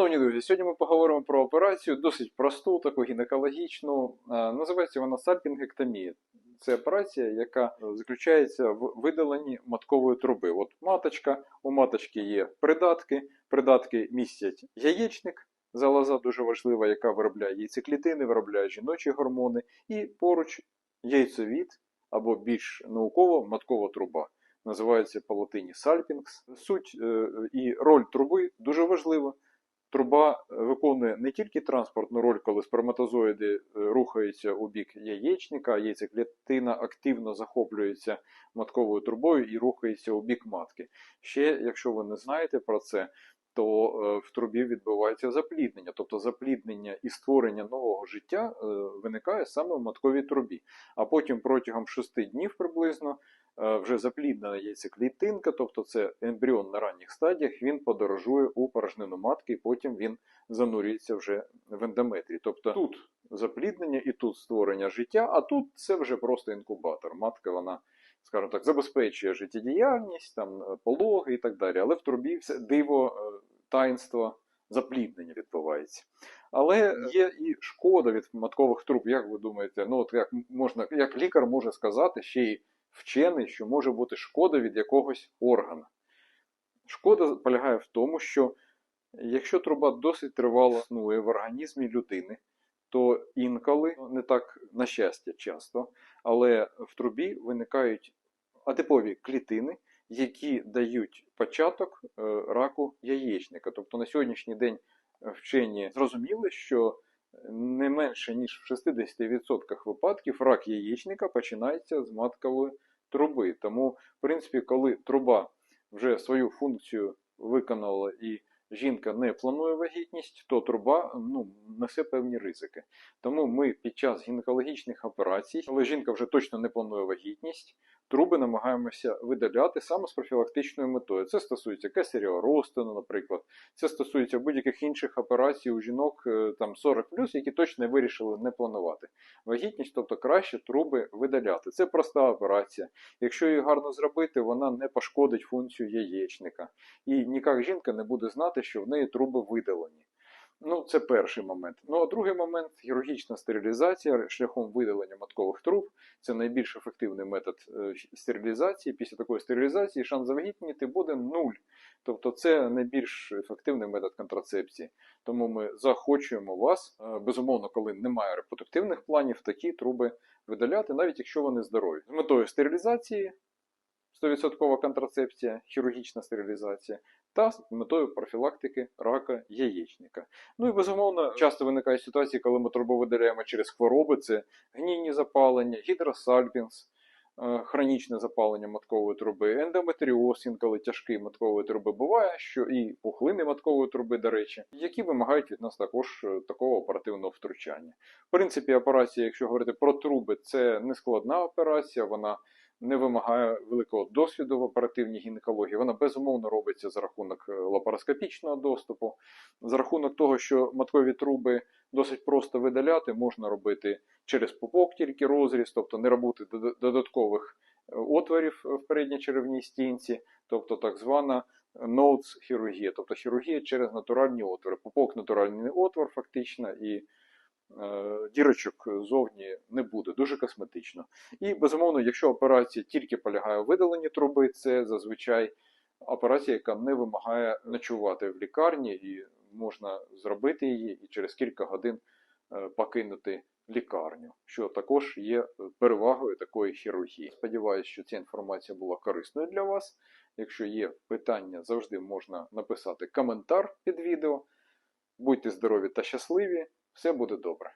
Шановні друзі, сьогодні ми поговоримо про операцію досить просту, таку гінекологічну. Е, Називається вона сальпінгектомія. Це операція, яка заключається в видаленні маткової труби. От маточка, у маточки є придатки, придатки містять яєчник, залоза дуже важлива, яка виробляє яйцеклітини, виробляє жіночі гормони, і поруч яйцевід або більш науково маткова труба. Називається по латині сальпінгс. Суть е, і роль труби дуже важлива. Труба виконує не тільки транспортну роль, коли сперматозоїди е, рухаються у бік яєчника, яйцеклітина активно захоплюється матковою трубою і рухається у бік матки. Ще, якщо ви не знаєте про це, то е, в трубі відбувається запліднення, тобто запліднення і створення нового життя е, виникає саме в матковій трубі. А потім протягом 6 днів приблизно е, вже запліднена яйцеклітинка, тобто це ембріон на ранніх стадіях, він подорожує у порожнину матки, і потім він занурюється вже в ендометрії. Тобто тут запліднення і тут створення життя, а тут це вже просто інкубатор. Матка вона, скажімо так, забезпечує життєдіяльність, там пологи і так далі. Але в трубі все диво таїнство запліднення відбувається. Але є і шкода від маткових труб. Як ви думаєте, ну от як можна, як лікар може сказати, ще й вчений, що може бути шкода від якогось органа. Шкода полягає в тому, що якщо труба досить тривало існує в організмі людини, то інколи, не так на щастя часто, але в трубі виникають атипові клітини, які дають початок е, раку яєчника. Тобто на сьогоднішній день е, вчені зрозуміли, що не менше ніж в 60% випадків рак яєчника починається з маткової труби. Тому, в принципі, коли труба вже свою функцію виконала і жінка не планує вагітність, то труба ну, несе певні ризики. Тому ми під час гінекологічних операцій, коли жінка вже точно не планує вагітність, труби намагаємося видаляти саме з профілактичною метою. Це стосується кесаріоростину, наприклад. Це стосується будь-яких інших операцій у жінок е, там 40 які точно вирішили не планувати. Вагітність, тобто краще труби видаляти. Це проста операція. Якщо її гарно зробити, вона не пошкодить функцію яєчника. І ніяк жінка не буде знати, що в неї труби видалені. Ну, це перший момент. Ну а другий момент хірургічна стерилізація шляхом видалення маткових труб. Це найбільш ефективний метод е, стерилізації. Після такої стерилізації шанс завагітніти буде нуль. Тобто це найбільш ефективний метод контрацепції. Тому ми захочуємо вас, е, безумовно, коли немає репродуктивних планів, такі труби видаляти, навіть якщо вони здорові. З метою стерилізації 100% контрацепція, хірургічна стерилізація та з метою профілактики рака яєчника. Ну і безумовно, часто виникає ситуація, коли ми трубу видаляємо через хвороби: це гнійні запалення, гідросальпінс, е, хронічне запалення маткової труби, ендометріоз, інколи тяжкий маткової труби буває, що і пухлини маткової труби, до речі, які вимагають від нас також е, такого оперативного втручання. В принципі, операція, якщо говорити про труби, це не складна операція, вона не вимагає великого досвіду в оперативній гінекології. Вона безумовно робиться за рахунок е, лапароскопічного доступу, за рахунок того, що маткові труби досить просто видаляти, можна робити через пупок тільки розріз, тобто не робити додаткових е, отворів в передній черевній стінці, тобто так звана ноутс хірургія, тобто хірургія через натуральні отвори. Пупок натуральний отвор, фактично, і Е, дірочок зовні не буде, дуже косметично. І, безумовно, якщо операція тільки полягає у видаленні труби, це зазвичай операція, яка не вимагає ночувати в лікарні, і можна зробити її і через кілька годин е, покинути лікарню, що також є перевагою такої хірургії. Сподіваюсь, що ця інформація була корисною для вас. Якщо є питання, завжди можна написати коментар під відео. Будьте здорові та щасливі! Все буде добре.